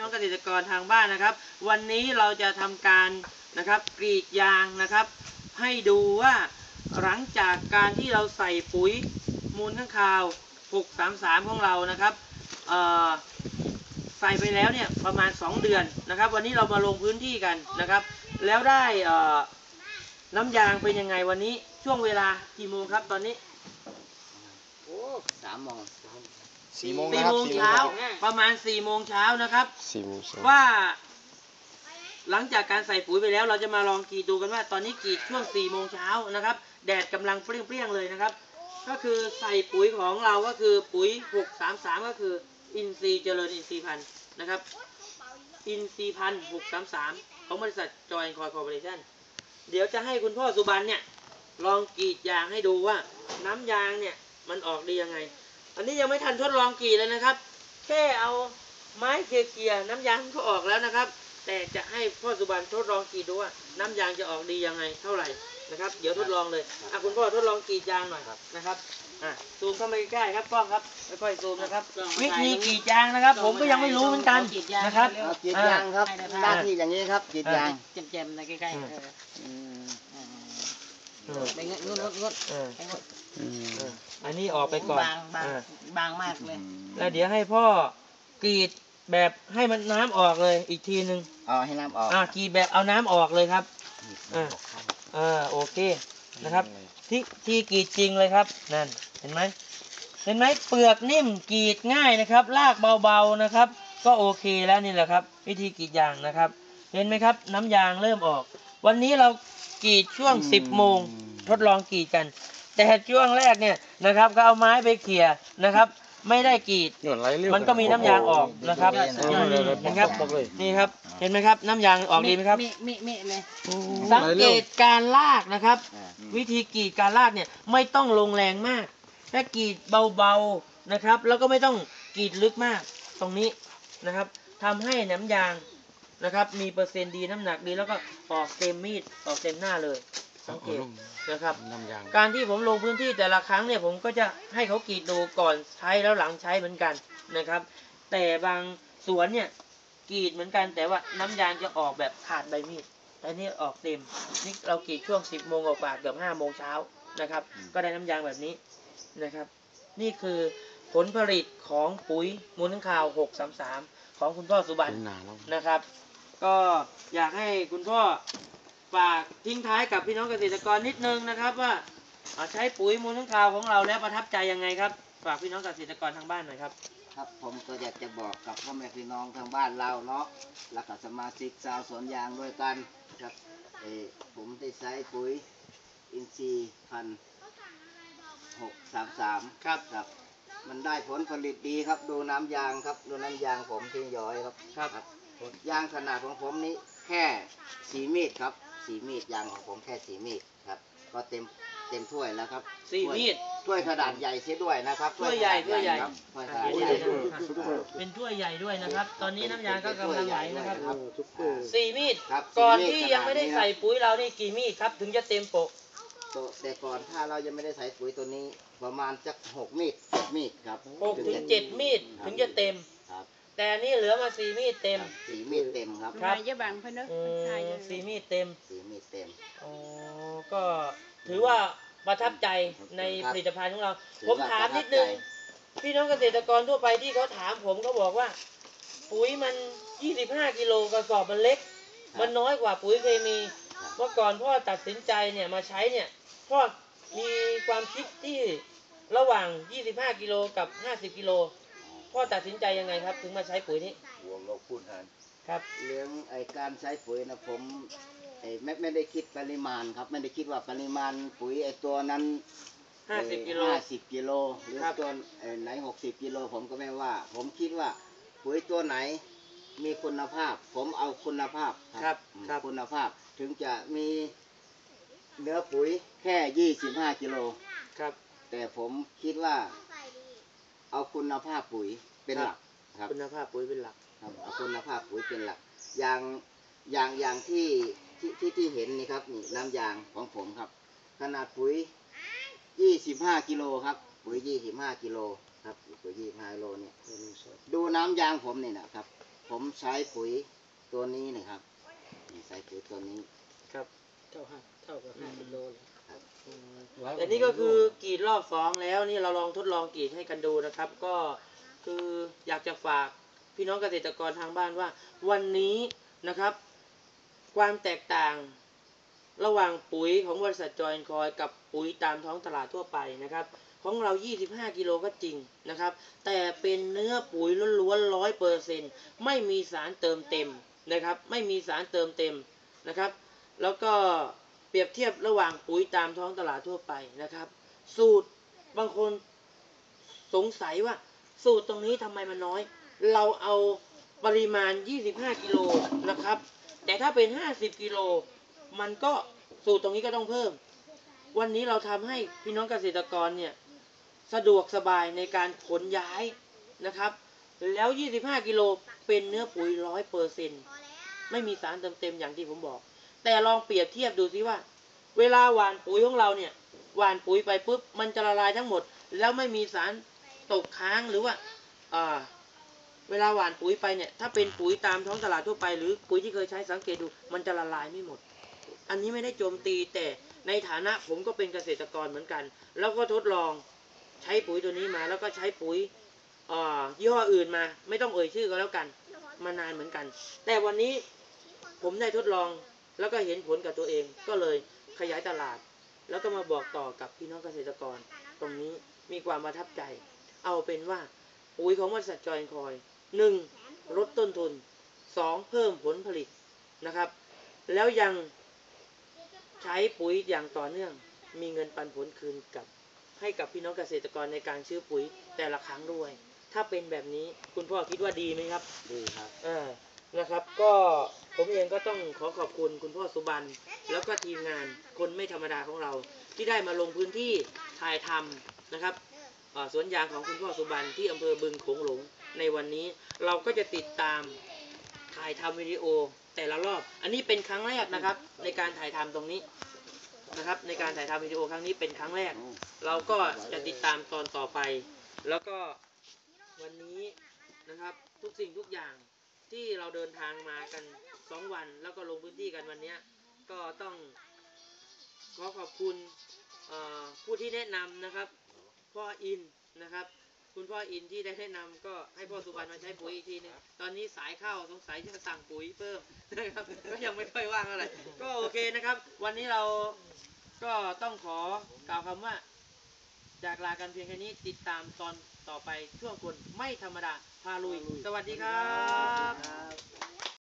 น้องเกษตรกรทางบ้านนะครับ วันนี้เราจะทำการนะครับกรีดยางนะครับ ให้ดูว่าหลังจากการที่เราใส่ปุ๋ยมูลข้างคาว 633 ของเรานะครับใส่ไปแล้วเนี่ยประมาณ 2 เดือนนะครับ วันนี้เรามาลงพื้นที่กันนะครับ แล้วได้น้ำยางเป็นยังไงวันนี้ช่วงเวลากี่โมงครับตอนนี้โอ้สามโมง สี่โมงสี่นะครับโมงสี่โมงเช้าครับประมาณ4โมงเช้านะครับ สี่โมงเช้าว่า หลังจากการใส่ปุ๋ยไปแล้ว เราจะมาลองกรีดดูกันว่าตอนนี้กรีดช่วง4โมงเช้านะครับ แดดกำลังเปรี้ยงๆเลยนะครับ ก็คือใส่ปุ๋ยของเราก็คือปุ๋ย 633 ก็คืออินทรีย์เจริญอินทรีย์พันธุ์นะครับ อินทรีย์พันธุ์633 ของบริษัทจอยคอยคอร์ปอเรชั่นเดี๋ยวจะให้คุณพ่อสุบันเนี่ย ลองกรีดยางให้ดูว่าน้ำยางเนี่ยมันออกดียังไง อันนี้ยังไม่ทันทดลองกรีดเลยนะครับ แค่เอาไม้เคลียร์ๆน้ำยางก็ออกแล้วนะครับ แต่จะให้พ่อสุบันทดลองกรีดดูว่าน้ำยางจะออกดียังไงเท่าไหร่นะครับ เดี๋ยวทดลองเลยอะคุณพ่อทดลองกรีดยางหน่อยนะครับอะซูมเข้ามาใกล้ๆครับกล้องครับค่อยๆซูมนะครับ วิธีกรีดยางนะครับ ผมก็ยังไม่รู้เหมือนกันนะครับเอากรีดยางครับหน้าที่อย่างนี้ครับกรีดยาง เจ็มๆนะใกล้ๆเอออืมเออ ไปเงี้ยงุดงุดงุดเออไปงุดอืมเอออันนี้ออกไปก่อนบางบางอะบางมากเลยแล้วเดี๋ยวให้พ่อกรีดแบบให้มันน้ำออกเลยอีกทีหนึ่งเอาให้น้ำออกอ่ากรีดแบบเอาน้ำออกเลยครับ อ่าอ่าโอเคนะครับ ที่ที่กรีดจริงเลยครับนั่นเห็นไหมเห็นไหมเปลือกนิ่มกรีดง่ายนะครับลากเบาๆนะครับ ก็โอเคแล้วนี่แหละครับ วิธีกรีดยางนะครับ เห็นไหมครับ น้ำยางเริ่มออก วันนี้เรา กรีดช่วง 10โมงทดลองกรีดกัน แต่ช่วงแรกเนี่ยนะครับก็เอาไม้ไปเขี่ยนะครับ ไม่ได้กรีด หย่อนไหลเร็วมันก็มีน้ำยางออกนะครับเออเลยเลยเห็นครับ บอกเลยนี่ครับเห็นไหมครับน้ำยางออกดีไหมครับ มิมิมิเลยสังเกตการลากนะครับอ่าวิธีกรีดการลากเนี่ยไม่ต้องลงแรงมากแค่กรีดเบาๆนะครับ แล้วก็ไม่ต้องกรีดลึกมากตรงนี้นะครับทำให้น้ำยาง นะครับ มีเปอร์เซ็นต์ดีน้ำหนักดีแล้วก็ออกเต็มมีดออกเต็มหน้าเลยสังเกตนะครับน้ำยางการที่ผมลงพื้นที่แต่ละครั้งเนี่ยผมก็จะให้เขากรีดดูก่อนใช้แล้วหลังใช้เหมือนกันนะครับ แต่บางสวนเนี่ยกรีดเหมือนกันแต่ว่าน้ำยางจะออกแบบขาดใบมีดแต่นี่ออกเต็มนี่เรากรีดช่วง 10โมงกว่าๆเกือบ5โมงเช้านะครับ ก็ได้น้ำยางแบบนี้นะครับ นี่คือผลผลิตของปุ๋ยมูลค้างคาว 633 ของคุณพ่อสุบันเป็นหนาแล้วนะครับ ก็อยากให้คุณพ่อฝากทิ้งท้ายกับพี่น้องเกษตรกรนิดนึงนะครับว่าอ่าใช้ปุ๋ยมูลค้างคาวของเราแล้วประทับใจยังไงครับฝากพี่น้องเกษตรกรทางบ้านหน่อยครับ ครับผมก็อยากจะบอกกับพ่อแม่พี่น้องทางบ้านเราเนาะแล้วก็สมาชิกชาวสวนยางด้วยกันครับเออผมได้ใช้ปุ๋ยอินทรีย์พันหกสามสามครับครับ มันได้ผลผลิตดีครับ ดูน้ำยางครับ ดูน้ำยางผมที่ย้อยครับครับ ยางขนาดของผมนี้แค่สีมีดครับ สีมีดยางของผมแค่สีมีดครับ ก็เต็มเต็มถ้วยแล้วครับสี่มีด ถ้วยขนาดใหญ่เสียด้วยนะครับถ้วยใหญ่ขนาดถ้วยใหญ่ ครับถ้วยขอ่านาดใหใหญ่ญ่นะเป็นถ้วยใหญ่ด้วยนะครับ ตอนนี้น้ำยางก็กำลังไหลนะครับครับสี่มีด ครับก่อนสี่มีดที่ยังไม่ได้ขนาดนี้นะใส่ปุ๋ยเรานี่กี่มีดครับ ถึงจะเต็มโปะตัวแต่ก่อนถ้าเรายังไม่ได้ใส่ปุ๋ยตัวนี้ ประมาณจักหกมีดเจ็ดมีดครับหกถึงเจ็ดมีด ถึงจะเต็มครับ แต่อันนี่เหลือมาสี่มีดเต็ม สีมีดเต็มครับครับ นายจะบังเพิ่นเด้ออืนายมจะสี่มีดเต็มสีมีดเต็ม อ๋อก็ถือว่าประทับใจในครับผลิตภัณฑ์ของเรา ถือผมว่าถามประทับนิดนึงใจ พี่น้องเกษตรกรทั่วไปที่เขาถามผมเขาบอกว่า ปุ๋ยมัน 25 กิโลกระสอบมันเล็กมันน้อยกว่าปุ๋ยเคมีเมื่อก่อนพ่อตัดสินใจเนี่ยมาใช้เนี่ยพ่อมีความคิดที่ระหว่าง 25 กิโลกับ 50 กิโล พ่อตัดสินใจยังไงครับ ถึงมาใช้ปุ๋ยนี้วงเราพูดทันครับเรื่องไอการใช้ปุ๋ยนะผมไอไม่ไม่ได้คิดปริมาณครับ ไม่ได้คิดว่าปริมาณปุ๋ยไอตัวนั้น50กิโล ห้าสิบกิโลหรือครับตัวเอ่อไหนหกสิบกิโลผมก็ไม่ว่า ผมคิดว่าปุ๋ยตัวไหนมีคุณภาพ ผมเอาคุณภาพครับอืมครับ คุณภาพ ถึงจะมีเนื้อปุ๋ยแค่ยี่สิบห้ากิโล ครับ แต่ผมคิดว่าเอาคุณภาพปุ๋ย เป็นครับหลักครับคุณภาพปุ๋ยเป็นหลักครับเอาคุณภาพปุ๋ยเป็นหลัก อย่างอย่างอย่างที่ที่ที่ที่เห็นนี่ครับนี่น้ำยางของผมครับ ขนาดปุ๋ย 25กิโลครับ ปุ๋ย 25กิโลครับปุ๋ย 25กิโลเนี่ยดูน้ำยางผมนี่นะครับ ผมใช้ปุ๋ยตัวนี้นะครับนี่ใช้ปุ๋ยตัวนี้ครับเท่าห้าเท่ากับห้ากิโลเลยแต่นี่ก็คือกรีดรอบสองแล้วนี่เราลองทดลองกรีดให้กันดูนะครับ ก็ คืออยากจะฝากพี่น้องเกษตรกรทางบ้านว่า วันนี้นะครับ ความแตกต่างระหว่างปุ๋ยของบริษัทจอยคอยกับปุ๋ยตามท้องตลาดทั่วไปนะครับ ของเรา 25 กิโลก็จริงนะครับ แต่เป็นเนื้อปุ๋ยล้วนๆร้อยเปอร์เซ็นไม่มีสารเติมเต็มนะครับ ไม่มีสารเติมเต็มนะครับ แล้วก็เปรียบเทียบระหว่างปุ๋ยตามท้องตลาดทั่วไปนะครับ สูตรบางคนสงสัยว่า สูตรตรงนี้ทำไมมันน้อย เราเอาปริมาณ 25 กิโลนะครับ แต่ถ้าเป็น 50 กิโล มันก็สูตรตรงนี้ก็ต้องเพิ่ม วันนี้เราทำให้พี่น้องเกษตรกรเนี่ยสะดวกสบายในการขนย้ายนะครับ แล้ว 25 กิโลเป็นเนื้อปุ๋ยร้อยเปอร์เซ็นไม่มีสารเติมเต็มอย่างที่ผมบอก แต่ลองเปรียบเทียบดูซิว่า เวลาหว่านปุ๋ยของเราเนี่ยหว่านปุ๋ยไปปุ๊บมันจะละลายทั้งหมด แล้วไม่มีสาร ตกค้างหรือว่าเวลาหว่านปุ๋ยไปเนี่ยถ้าเป็นปุ๋ยตามท้องตลาดทั่วไป หรือปุ๋ยที่เคยใช้สังเกตดู มันจะละลายไม่หมด อันนี้ไม่ได้โจมตีแต่ในฐานะผมก็เป็นเกษตรกรเหมือนกัน แล้วก็ทดลองใช้ปุ๋ยตัวนี้มา แล้วก็ใช้ปุ๋ยยี่ห้ออื่นมา ไม่ต้องเอ่ยชื่อก็แล้วกัน มานานเหมือนกัน แต่วันนี้ผมได้ทดลองแล้วก็เห็นผลกับตัวเอง ก็เลยขยายตลาด แล้วก็มาบอกต่อกับพี่น้องเกษตรกร ตรงนี้มีความประทับใจ เอาเป็นว่าปุ๋ยของบริษัทจอยคอยหนึ่งลดต้นทุนสองเพิ่มผลผลิตนะครับ แล้วยังใช้ปุ๋ยอย่างต่อเนื่องมีเงินปันผลคืนกับให้กับพี่น้องเกษตรกรในการซื้อปุ๋ยแต่ละครั้งด้วย ถ้าเป็นแบบนี้คุณพ่อคิดว่าดีไหมครับ ดีครับ เออนะครับ ก็ผมเองก็ต้องขอขอบคุณคุณพ่อสุบันแล้วก็ทีมงานคนไม่ธรรมดาของเรา ที่ได้มาลงพื้นที่ถ่ายทำนะครับเอ่อ สวนยางของคุณพ่อสุบันที่อำเภอบึงโขงหลง ในวันนี้เราก็จะติดตามถ่ายทำวิดีโอแต่ละรอบ อันนี้เป็นครั้งแรกนะครับ ในการถ่ายทำตรงนี้นะครับ ในการถ่ายทำวิดีโอครั้งนี้เป็นครั้งแรก เราก็จะติดตามตอนต่อไป แล้วก็วันนี้นะครับทุกสิ่งทุกอย่างที่เราเดินทางมากันสองวัน แล้วก็ลงพื้นที่กันวันนี้ก็ต้องขอขอบคุณผู้ที่แนะนำนะครับ พ่ออินนะครับ คุณพ่ออินที่ได้แนะนำก็ให้พ่อสุวรรณมาใช้ปุ๋ยอีกทีหนึงตอนนี้สายเข้าสงสัยจะสั่งปุ๋ยเพิ่มนะครับก็ยังไม่ค่อยว่างอะไรก็โอเคนะครับ วันนี้เราก็ต้องขอกล่าวคำว่าจากลากันเพียงแค่นี้ติดตามตอนต่อไปช่วงคนไม่ธรรมดาพาลุย สวัสดีครับ